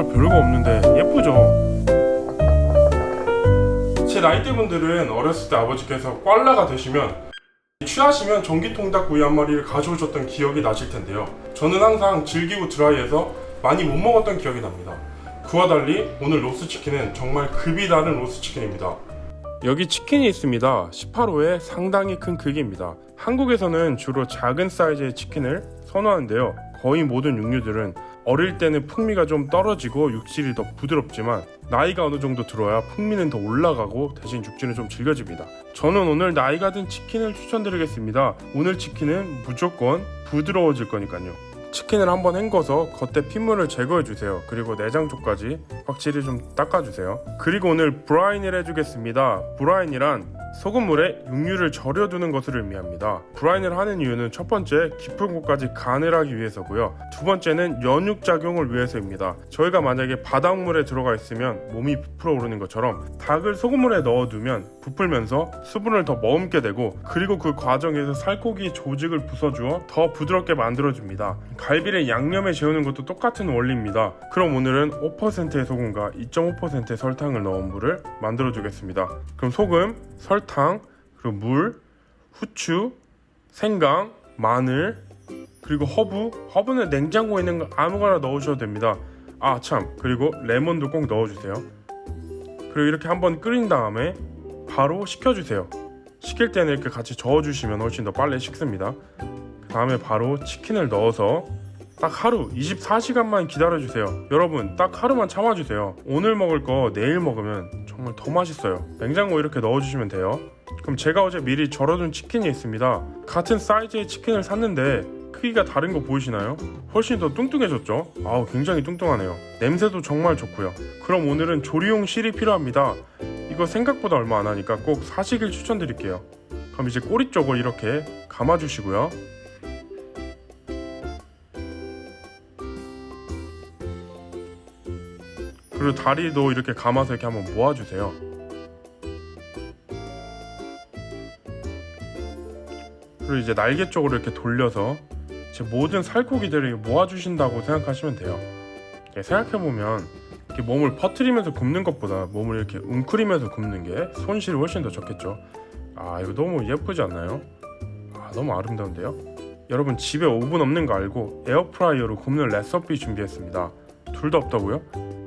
정말 별거 없는데 예쁘죠? 제 나이대 분들은 어렸을 때 아버지께서 꽐라가 되시면 취하시면 전기통닭 구이 한 마리를 가져오셨던 기억이 나실 텐데요. 저는 항상 질기고 드라이해서 많이 못 먹었던 기억이 납니다. 그와 달리 오늘 로스치킨은 정말 급이 다른 로스치킨입니다. 여기 치킨이 있습니다. 18호의 상당히 큰 크기입니다. 한국에서는 주로 작은 사이즈의 치킨을 선호하는데요. 거의 모든 육류들은 어릴 때는 풍미가 좀 떨어지고 육질이 더 부드럽지만 나이가 어느 정도 들어야 풍미는 더 올라가고 대신 육질은 좀 질겨집니다. 저는 오늘 나이가 든 치킨을 추천드리겠습니다. 오늘 치킨은 무조건 부드러워질 거니까요. 치킨을 한번 헹궈서 겉에 핏물을 제거해 주세요. 그리고 내장 쪽까지 확실히 좀 닦아 주세요. 그리고 오늘 브라인을 해 주겠습니다. 브라인이란 소금물에 육류를 절여두는 것을 의미합니다. 브라인을 하는 이유는 첫 번째 깊은 곳까지 간을 하기 위해서고요. 두 번째는 연육 작용을 위해서입니다. 저희가 만약에 바닷물에 들어가 있으면 몸이 부풀어 오르는 것처럼 닭을 소금물에 넣어두면 부풀면서 수분을 더 머금게 되고 그리고 그 과정에서 살코기 조직을 부숴주어 더 부드럽게 만들어줍니다. 갈비를 양념에 재우는 것도 똑같은 원리입니다. 그럼 오늘은 5%의 소금과 2.5%의 설탕을 넣은 물을 만들어주겠습니다. 그럼 소금, 설탕, 그리고 물, 후추, 생강, 마늘, 그리고 허브, 허브는 냉장고에 있는 거 아무거나 넣으셔도 됩니다. 아 참, 그리고 레몬도 꼭 넣어주세요. 그리고 이렇게 한번 끓인 다음에 바로 식혀주세요. 식힐 때는 이렇게 같이 저어주시면 훨씬 더 빨리 식습니다. 그 다음에 바로 치킨을 넣어서 딱 하루 24시간만 기다려주세요. 여러분 딱 하루만 참아주세요. 오늘 먹을 거 내일 먹으면 정말 더 맛있어요. 냉장고 이렇게 넣어주시면 돼요. 그럼 제가 어제 미리 절여둔 치킨이 있습니다. 같은 사이즈의 치킨을 샀는데 크기가 다른 거 보이시나요? 훨씬 더 뚱뚱해졌죠? 아우 굉장히 뚱뚱하네요. 냄새도 정말 좋고요. 그럼 오늘은 조리용 실이 필요합니다. 이거 생각보다 얼마 안 하니까 꼭 사시길 추천드릴게요. 그럼 이제 꼬리 쪽을 이렇게 감아주시고요. 그리고 다리도 이렇게 감아서 이렇게 한번 모아주세요. 그리고 이제 날개 쪽으로 이렇게 돌려서 제 모든 살코기들을 모아주신다고 생각하시면 돼요. 생각해보면 이렇게 몸을 퍼트리면서 굽는 것보다 몸을 이렇게 웅크리면서 굽는 게 손실이 훨씬 더 적겠죠. 아 이거 너무 예쁘지 않나요? 아 너무 아름다운데요? 여러분 집에 오븐 없는 거 알고 에어프라이어로 굽는 레시피 준비했습니다. 둘 다 없다고요?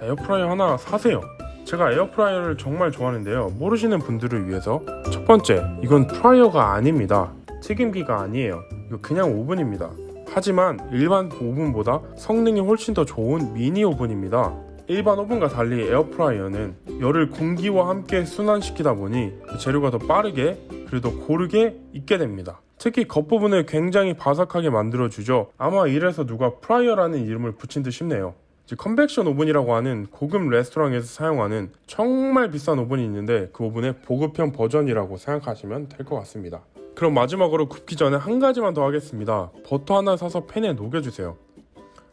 에어프라이어 하나 사세요. 제가 에어프라이어를 정말 좋아하는데요. 모르시는 분들을 위해서 첫 번째, 이건 프라이어가 아닙니다. 튀김기가 아니에요. 이거 그냥 오븐입니다. 하지만 일반 오븐보다 성능이 훨씬 더 좋은 미니 오븐입니다. 일반 오븐과 달리 에어프라이어는 열을 공기와 함께 순환시키다 보니 그 재료가 더 빠르게 그래도 고르게 익게 됩니다. 특히 겉부분을 굉장히 바삭하게 만들어주죠. 아마 이래서 누가 프라이어라는 이름을 붙인 듯 싶네요. 이제 컨벡션 오븐이라고 하는 고급 레스토랑에서 사용하는 정말 비싼 오븐이 있는데 그 오븐의 보급형 버전이라고 생각하시면 될 것 같습니다. 그럼 마지막으로 굽기 전에 한 가지만 더 하겠습니다. 버터 하나 사서 팬에 녹여주세요.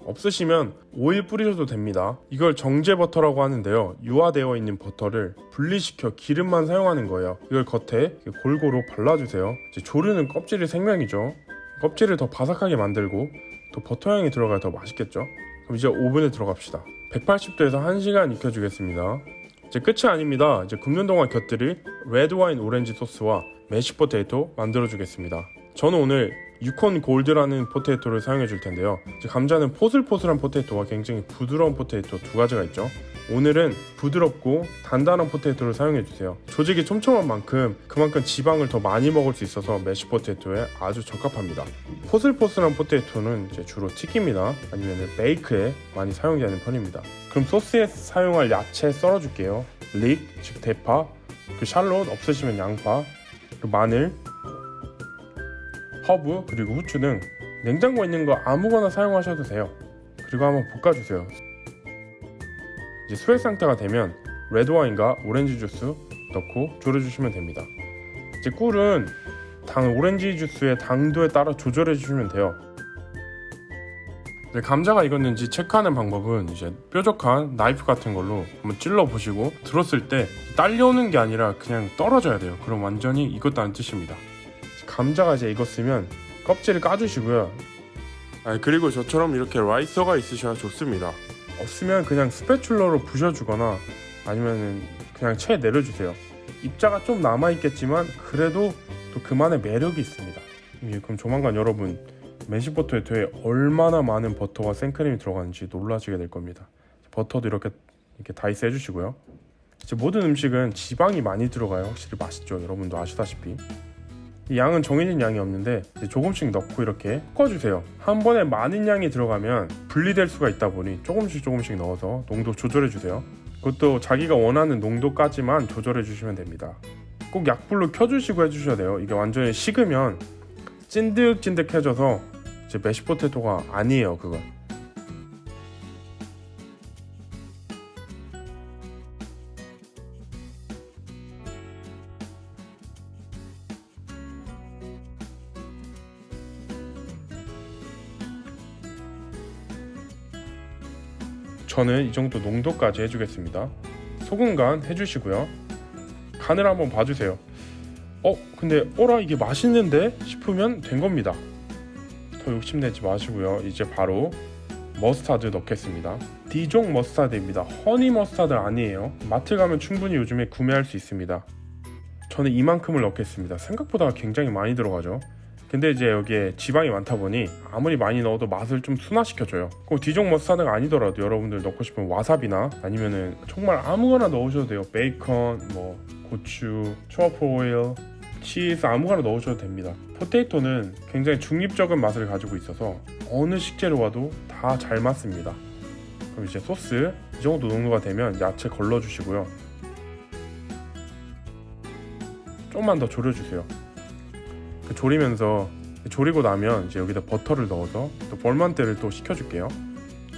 없으시면 오일 뿌리셔도 됩니다. 이걸 정제 버터라고 하는데요. 유화되어 있는 버터를 분리시켜 기름만 사용하는 거예요. 이걸 겉에 골고루 발라주세요. 조류는 껍질이 생명이죠. 껍질을 더 바삭하게 만들고 또 버터 향이 들어가야 더 맛있겠죠. 그럼 이제 오븐에 들어갑시다. 180도에서 1시간 익혀주겠습니다. 이제 끝이 아닙니다. 이제 굽는 동안 곁들일 레드 와인 오렌지 소스와 메시 포테이토 만들어 주겠습니다. 저는 오늘 유콘 골드라는 포테이토를 사용해 줄 텐데요. 감자는 포슬포슬한 포테이토와 굉장히 부드러운 포테이토 두 가지가 있죠. 오늘은 부드럽고 단단한 포테이토를 사용해 주세요. 조직이 촘촘한 만큼 그만큼 지방을 더 많이 먹을 수 있어서 메시 포테이토에 아주 적합합니다. 포슬포슬한 포테이토는 주로 튀김이나 아니면 베이크에 많이 사용되는 편입니다. 그럼 소스에 사용할 야채 썰어줄게요. 릭, 즉 대파, 그 샬롯 없으시면 양파, 그 마늘, 허브 그리고 후추 등 냉장고에 있는 거 아무거나 사용하셔도 돼요. 그리고 한번 볶아주세요. 이제 수액 상태가 되면 레드 와인과 오렌지 주스 넣고 졸여주시면 됩니다. 이제 꿀은 당 오렌지 주스의 당도에 따라 조절해 주시면 돼요. 이제 감자가 익었는지 체크하는 방법은 이제 뾰족한 나이프 같은 걸로 한번 찔러 보시고 들었을 때 딸려오는 게 아니라 그냥 떨어져야 돼요. 그럼 완전히 익었다 는 뜻입니다. 감자가 이제 익었으면 껍질을 까주시고요. 아, 그리고 저처럼 이렇게 라이서가 있으셔야 좋습니다. 없으면 그냥 스패츌러로 부셔주거나 아니면은 그냥 채 내려주세요. 입자가 좀 남아 있겠지만 그래도 또 그만의 매력이 있습니다. 예, 그럼 조만간 여러분 메시포테이토에 얼마나 많은 버터와 생크림이 들어가는지 놀라시게 될 겁니다. 버터도 이렇게 이렇게 다이스 해주시고요. 모든 음식은 지방이 많이 들어가요. 확실히 맛있죠. 여러분도 아시다시피. 이 양은 정해진 양이 없는데 조금씩 넣고 이렇게 섞어주세요. 한 번에 많은 양이 들어가면 분리될 수가 있다 보니 조금씩 조금씩 넣어서 농도 조절해 주세요. 그것도 자기가 원하는 농도까지만 조절해 주시면 됩니다. 꼭 약불로 켜주시고 해주셔야 돼요. 이게 완전히 식으면 찐득찐득해져서 이제 메시포테토가 아니에요. 그건. 저는 이 정도 농도까지 해주겠습니다. 소금 간 해주시고요. 간을 한번 봐주세요. 어, 근데 어라 이게 맛있는데 싶으면 된 겁니다. 더 욕심내지 마시고요. 이제 바로 머스타드 넣겠습니다. 디종 머스타드입니다. 허니 머스타드 아니에요. 마트 가면 충분히 요즘에 구매할 수 있습니다. 저는 이만큼을 넣겠습니다. 생각보다 굉장히 많이 들어가죠. 근데 이제 여기에 지방이 많다 보니 아무리 많이 넣어도 맛을 좀 순화시켜줘요. 꼭 디종 머스타드가 아니더라도 여러분들 넣고 싶으면 와사비나 아니면은 정말 아무거나 넣으셔도 돼요. 베이컨, 뭐 고추, 초아프 오일, 치즈 아무거나 넣으셔도 됩니다. 포테이토는 굉장히 중립적인 맛을 가지고 있어서 어느 식재료와도 다 잘 맞습니다. 그럼 이제 소스 이 정도 농도가 되면 야채 걸러주시고요. 조금만 더 졸여주세요. 그 조리면서 조리고 나면 이제 여기다 버터를 넣어서 또 볼만대를 또 식혀줄게요.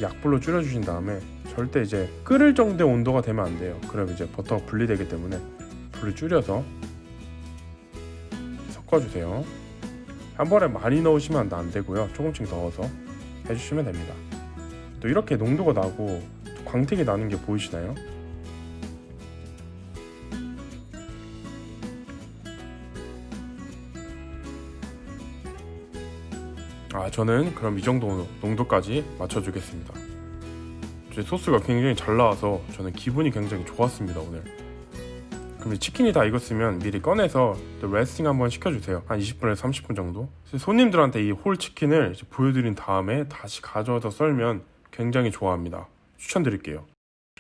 약불로 줄여주신 다음에 절대 이제 끓을 정도의 온도가 되면 안 돼요. 그럼 이제 버터가 분리되기 때문에 불을 줄여서 섞어주세요. 한 번에 많이 넣으시면 안 되고요. 조금씩 넣어서 해주시면 됩니다. 또 이렇게 농도가 나고 광택이 나는 게 보이시나요? 아 저는 그럼 이 정도 농도까지 맞춰주겠습니다. 제 소스가 굉장히 잘 나와서 저는 기분이 굉장히 좋았습니다 오늘. 그럼 치킨이 다 익었으면 미리 꺼내서 또 레스팅 한번 시켜주세요. 한 20분에서 30분 정도. 손님들한테 이 홀 치킨을 보여드린 다음에 다시 가져와서 썰면 굉장히 좋아합니다. 추천드릴게요.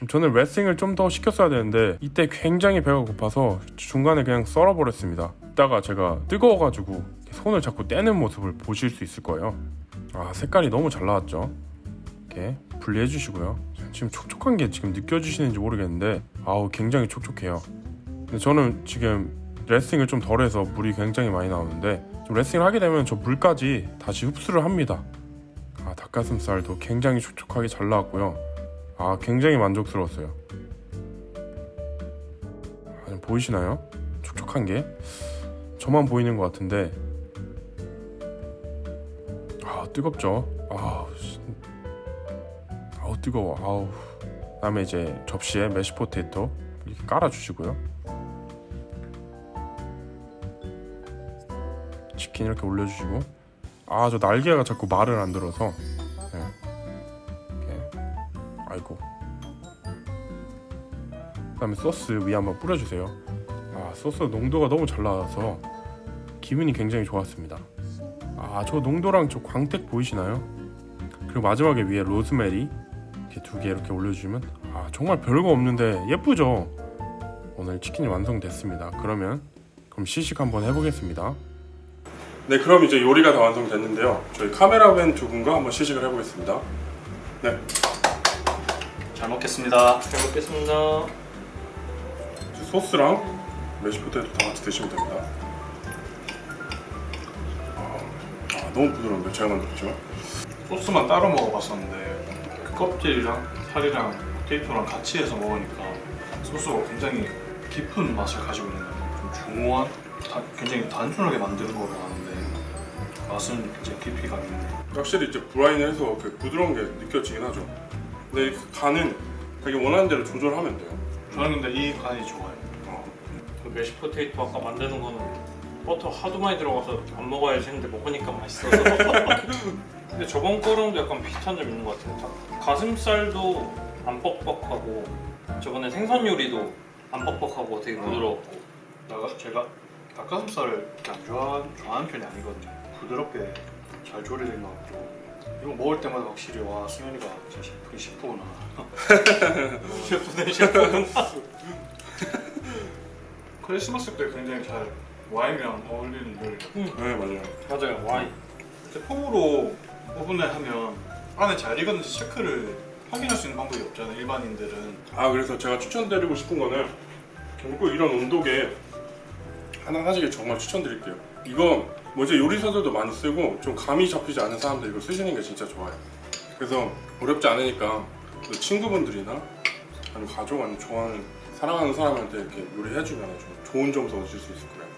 저는 레스팅을 좀 더 시켰어야 되는데 이때 굉장히 배가 고파서 중간에 그냥 썰어버렸습니다. 이따가 제가 뜨거워가지고 손을 자꾸 떼는 모습을 보실 수 있을 거예요. 아 색깔이 너무 잘 나왔죠. 이렇게 분리해 주시고요. 지금 촉촉한 게 지금 느껴지시는지 모르겠는데 아우 굉장히 촉촉해요. 근데 저는 지금 레스팅을 좀 덜 해서 물이 굉장히 많이 나오는데 좀 레스팅을 하게 되면 저 물까지 다시 흡수를 합니다. 아 닭가슴살도 굉장히 촉촉하게 잘 나왔고요. 아 굉장히 만족스러웠어요. 아, 좀 보이시나요? 촉촉한 게 저만 보이는 것 같은데 아 뜨겁죠. 아우 씨. 아우 뜨거워. 아우. 그다음에 이제 접시에 메시 포테이토 이렇게 깔아주시고요. 치킨 이렇게 올려주시고 아 저 날개가 자꾸 말을 안 들어서 네. 이렇게 아이고 그다음에 소스 위에 한번 뿌려주세요. 아 소스 농도가 너무 잘 나와서 기분이 굉장히 좋았습니다. 아 저 농도랑 저 광택 보이시나요? 그리고 마지막에 위에 로즈메리 이렇게 두 개 이렇게 올려주시면 아 정말 별거 없는데 예쁘죠? 오늘 치킨이 완성됐습니다. 그러면 그럼 시식 한번 해보겠습니다. 네, 그럼 이제 요리가 다 완성됐는데요. 저희 카메라맨 두 분과 한번 시식을 해보겠습니다. 네, 잘 먹겠습니다. 잘 먹겠습니다. 소스랑 메시포테이토 다 같이 드시면 됩니다. 너무 부드러운데 제가 만들었죠? 소스만 따로 먹어봤었는데 그 껍질이랑 살이랑 포테이토랑 같이 해서 먹으니까 소스가 굉장히 깊은 맛을 가지고 있는. 좀 중후한, 다- 굉장히 단순하게 만드는 거로 아는데 맛은 굉장히 깊이가 있는 확실히 이제 브라인을 해서 그 부드러운 게 느껴지긴 하죠. 근데 이 간은 자기 원하는 대로 조절하면 돼요. 저는 근데 이 간이 좋아요. 어, 그 메시 포테이토 아까 만드는 거는 버터 하도 많이 들어가서 안 먹어야지 했는데 먹으니까 맛있어서 근데 저번 거랑도 약간 비슷한 점 있는 것 같아요. 다- 가슴살도 안 뻑뻑하고 저번에 생선 요리도 안 뻑뻑하고 되게 부드러웠고 나가 제가 닭가슴살을 안 좋아, 좋아하는 편이 아니거든요. 부드럽게 잘 조리된 것 같고 이거 먹을 때마다 확실히 와 승현이가 진짜 셰프 셰프구나. 셰프네 셰프는 크리스마스 때 굉장히 잘 와인이랑 어울리는 요리. 네 맞아요. 맞아요 와인. 제품으로 오븐에 하면 안에 잘 익었는지 체크를 확인할 수 있는 방법이 없잖아요. 일반인들은. 아 그래서 제가 추천드리고 싶은 거는 꼭 이런 온도계 하나 사시길 정말 추천드릴게요. 이거 뭐 이제 요리사들도 많이 쓰고 좀 감이 잡히지 않은 사람들 이거 쓰시는 게 진짜 좋아요. 그래서 어렵지 않으니까 그 친구분들이나 아니면 가족 아니면 좋아하는 사랑하는 사람한테 이렇게 요리해주면 좀 좋은 점수 얻으실 수 있을 거예요.